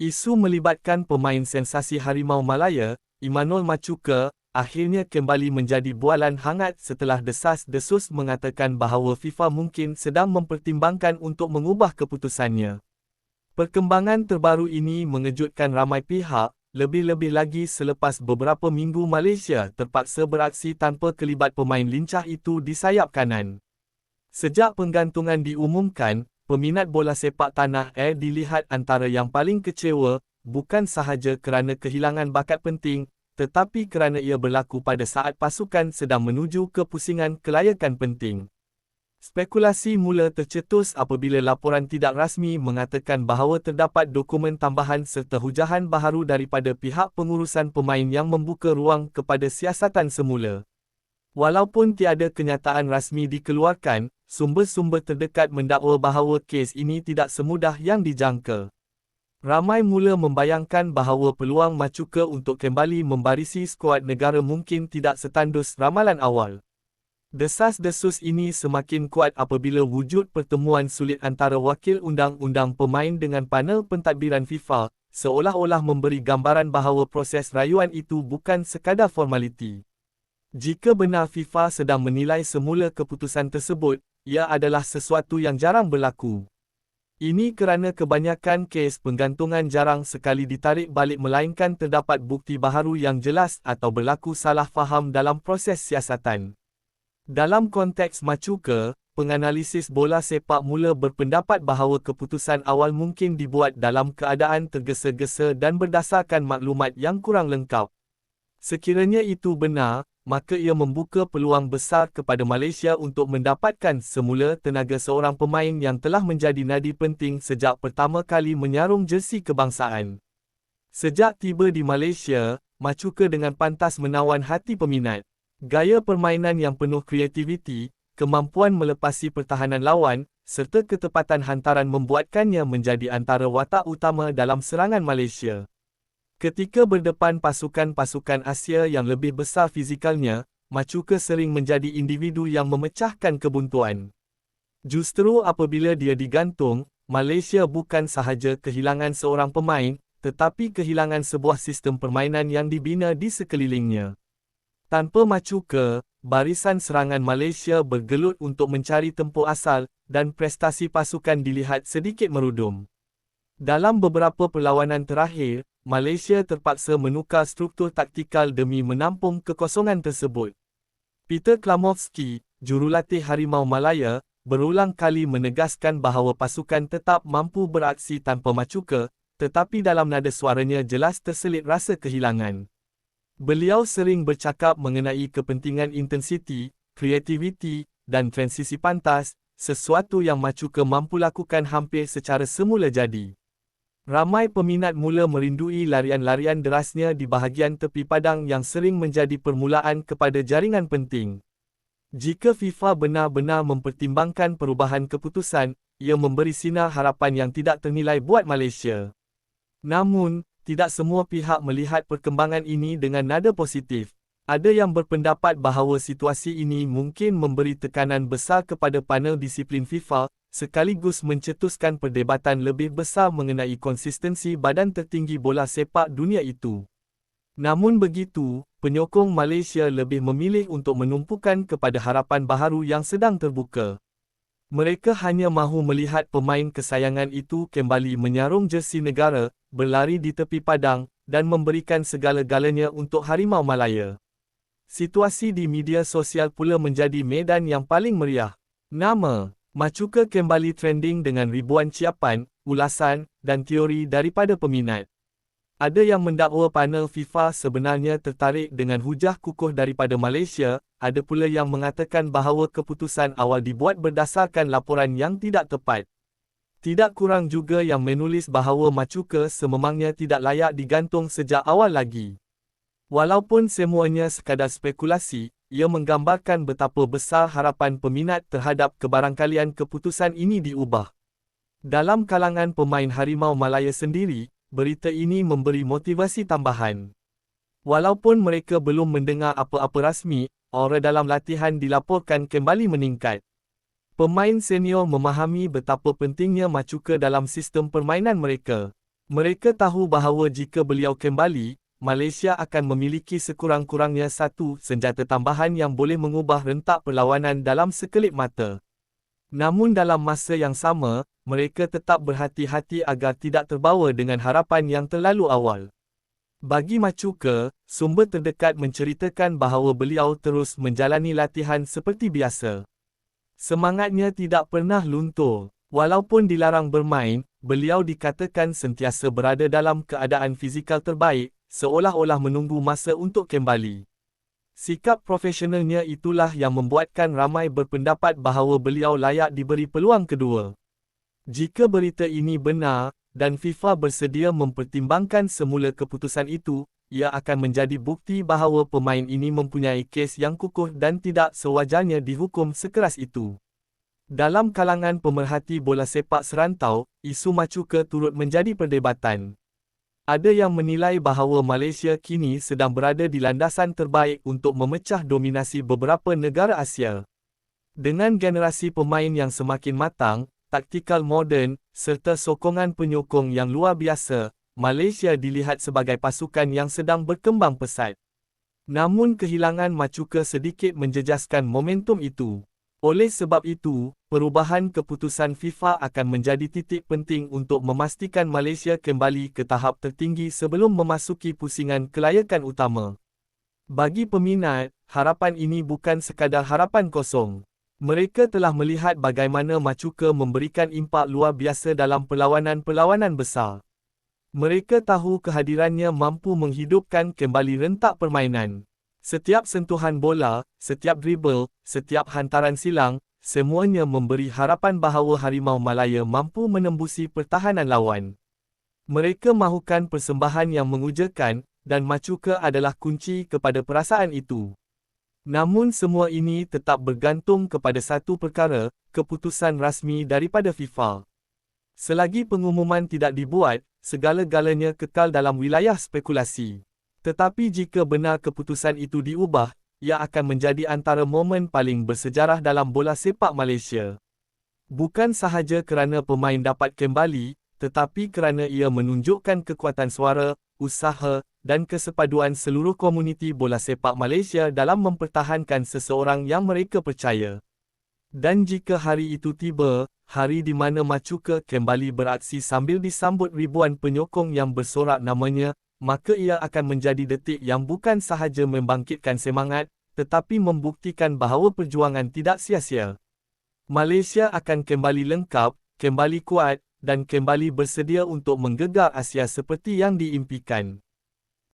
Isu melibatkan pemain sensasi Harimau Malaya, Imanol Machuka, akhirnya kembali menjadi bualan hangat setelah desas-desus mengatakan bahawa FIFA mungkin sedang mempertimbangkan untuk mengubah keputusannya. Perkembangan terbaru ini mengejutkan ramai pihak, lebih-lebih lagi selepas beberapa minggu Malaysia terpaksa beraksi tanpa kelibat pemain lincah itu di sayap kanan. Sejak penggantungan diumumkan, peminat bola sepak tanah air dilihat antara yang paling kecewa, bukan sahaja kerana kehilangan bakat penting, tetapi kerana ia berlaku pada saat pasukan sedang menuju ke pusingan kelayakan penting. Spekulasi mula tercetus apabila laporan tidak rasmi mengatakan bahawa terdapat dokumen tambahan serta hujahan baharu daripada pihak pengurusan pemain yang membuka ruang kepada siasatan semula. Walaupun tiada kenyataan rasmi dikeluarkan, sumber-sumber terdekat mendakwa bahawa kes ini tidak semudah yang dijangka. Ramai mula membayangkan bahawa peluang Machuka untuk kembali membarisi skuad negara mungkin tidak setandus ramalan awal. Desas-desus ini semakin kuat apabila wujud pertemuan sulit antara wakil undang-undang pemain dengan panel pentadbiran FIFA, seolah-olah memberi gambaran bahawa proses rayuan itu bukan sekadar formaliti. Jika benar FIFA sedang menilai semula keputusan tersebut, ia adalah sesuatu yang jarang berlaku. Ini kerana kebanyakan kes penggantungan jarang sekali ditarik balik melainkan terdapat bukti baharu yang jelas atau berlaku salah faham dalam proses siasatan. Dalam konteks Machuka, penganalisis bola sepak mula berpendapat bahawa keputusan awal mungkin dibuat dalam keadaan tergesa-gesa dan berdasarkan maklumat yang kurang lengkap. Sekiranya itu benar, maka ia membuka peluang besar kepada Malaysia untuk mendapatkan semula tenaga seorang pemain yang telah menjadi nadi penting sejak pertama kali menyarung jersi kebangsaan. Sejak tiba di Malaysia, Machuka dengan pantas menawan hati peminat. Gaya permainan yang penuh kreativiti, kemampuan melepasi pertahanan lawan, serta ketepatan hantaran membuatkannya menjadi antara watak utama dalam serangan Malaysia. Ketika berdepan pasukan-pasukan Asia yang lebih besar fizikalnya, Machuka sering menjadi individu yang memecahkan kebuntuan. Justru apabila dia digantung, Malaysia bukan sahaja kehilangan seorang pemain, tetapi kehilangan sebuah sistem permainan yang dibina di sekelilingnya. Tanpa macu ke, barisan serangan Malaysia bergelut untuk mencari tempur asal dan prestasi pasukan dilihat sedikit merudum. Dalam beberapa perlawanan terakhir, Malaysia terpaksa menukar struktur taktikal demi menampung kekosongan tersebut. Peter Klamovski, jurulatih Harimau Malaya, berulang kali menegaskan bahawa pasukan tetap mampu beraksi tanpa macuka, tetapi dalam nada suaranya jelas terselit rasa kehilangan. Beliau sering bercakap mengenai kepentingan intensiti, kreativiti, dan transisi pantas, sesuatu yang Machuka mampu lakukan hampir secara semula jadi. Ramai peminat mula merindui larian-larian derasnya di bahagian tepi padang yang sering menjadi permulaan kepada jaringan penting. Jika FIFA benar-benar mempertimbangkan perubahan keputusan, ia memberi sinar harapan yang tidak ternilai buat Malaysia. Namun, tidak semua pihak melihat perkembangan ini dengan nada positif. Ada yang berpendapat bahawa situasi ini mungkin memberi tekanan besar kepada panel disiplin FIFA, sekaligus mencetuskan perdebatan lebih besar mengenai konsistensi badan tertinggi bola sepak dunia itu. Namun begitu, penyokong Malaysia lebih memilih untuk menumpukan kepada harapan baharu yang sedang terbuka. Mereka hanya mahu melihat pemain kesayangan itu kembali menyarung jersi negara, berlari di tepi padang, dan memberikan segala-galanya untuk Harimau Malaya. Situasi di media sosial pula menjadi medan yang paling meriah. Nama, Machuka kembali trending dengan ribuan ciapan, ulasan, dan teori daripada peminat. Ada yang mendakwa panel FIFA sebenarnya tertarik dengan hujah kukuh daripada Malaysia, ada pula yang mengatakan bahawa keputusan awal dibuat berdasarkan laporan yang tidak tepat. Tidak kurang juga yang menulis bahawa Machuka sememangnya tidak layak digantung sejak awal lagi. Walaupun semuanya sekadar spekulasi, ia menggambarkan betapa besar harapan peminat terhadap kebarangkalian keputusan ini diubah. Dalam kalangan pemain Harimau Malaya sendiri, berita ini memberi motivasi tambahan. Walaupun mereka belum mendengar apa-apa rasmi, aura dalam latihan dilaporkan kembali meningkat. Pemain senior memahami betapa pentingnya macuka dalam sistem permainan mereka. Mereka tahu bahawa jika beliau kembali, Malaysia akan memiliki sekurang-kurangnya satu senjata tambahan yang boleh mengubah rentak perlawanan dalam sekelip mata. Namun dalam masa yang sama, mereka tetap berhati-hati agar tidak terbawa dengan harapan yang terlalu awal. Bagi Machuka, sumber terdekat menceritakan bahawa beliau terus menjalani latihan seperti biasa. Semangatnya tidak pernah luntur. Walaupun dilarang bermain, beliau dikatakan sentiasa berada dalam keadaan fizikal terbaik, seolah-olah menunggu masa untuk kembali. Sikap profesionalnya itulah yang membuatkan ramai berpendapat bahawa beliau layak diberi peluang kedua. Jika berita ini benar, dan FIFA bersedia mempertimbangkan semula keputusan itu, ia akan menjadi bukti bahawa pemain ini mempunyai kes yang kukuh dan tidak sewajarnya dihukum sekeras itu. Dalam kalangan pemerhati bola sepak serantau, isu macuka turut menjadi perdebatan. Ada yang menilai bahawa Malaysia kini sedang berada di landasan terbaik untuk memecah dominasi beberapa negara Asia. Dengan generasi pemain yang semakin matang, taktikal moden, serta sokongan penyokong yang luar biasa, Malaysia dilihat sebagai pasukan yang sedang berkembang pesat. Namun kehilangan macuka sedikit menjejaskan momentum itu. Oleh sebab itu, perubahan keputusan FIFA akan menjadi titik penting untuk memastikan Malaysia kembali ke tahap tertinggi sebelum memasuki pusingan kelayakan utama. Bagi peminat, harapan ini bukan sekadar harapan kosong. Mereka telah melihat bagaimana Machuka memberikan impak luar biasa dalam perlawanan-perlawanan besar. Mereka tahu kehadirannya mampu menghidupkan kembali rentak permainan. Setiap sentuhan bola, setiap dribble, setiap hantaran silang, semuanya memberi harapan bahawa Harimau Malaya mampu menembusi pertahanan lawan. Mereka mahukan persembahan yang mengujakan, dan Machuka adalah kunci kepada perasaan itu. Namun semua ini tetap bergantung kepada satu perkara, keputusan rasmi daripada FIFA. Selagi pengumuman tidak dibuat, segala-galanya kekal dalam wilayah spekulasi. Tetapi jika benar keputusan itu diubah, ia akan menjadi antara momen paling bersejarah dalam bola sepak Malaysia. Bukan sahaja kerana pemain dapat kembali, tetapi kerana ia menunjukkan kekuatan suara, usaha, dan kesepaduan seluruh komuniti bola sepak Malaysia dalam mempertahankan seseorang yang mereka percaya. Dan jika hari itu tiba, hari di mana Machuka kembali beraksi sambil disambut ribuan penyokong yang bersorak namanya, maka ia akan menjadi detik yang bukan sahaja membangkitkan semangat, tetapi membuktikan bahawa perjuangan tidak sia-sia. Malaysia akan kembali lengkap, kembali kuat, dan kembali bersedia untuk menggegar Asia seperti yang diimpikan.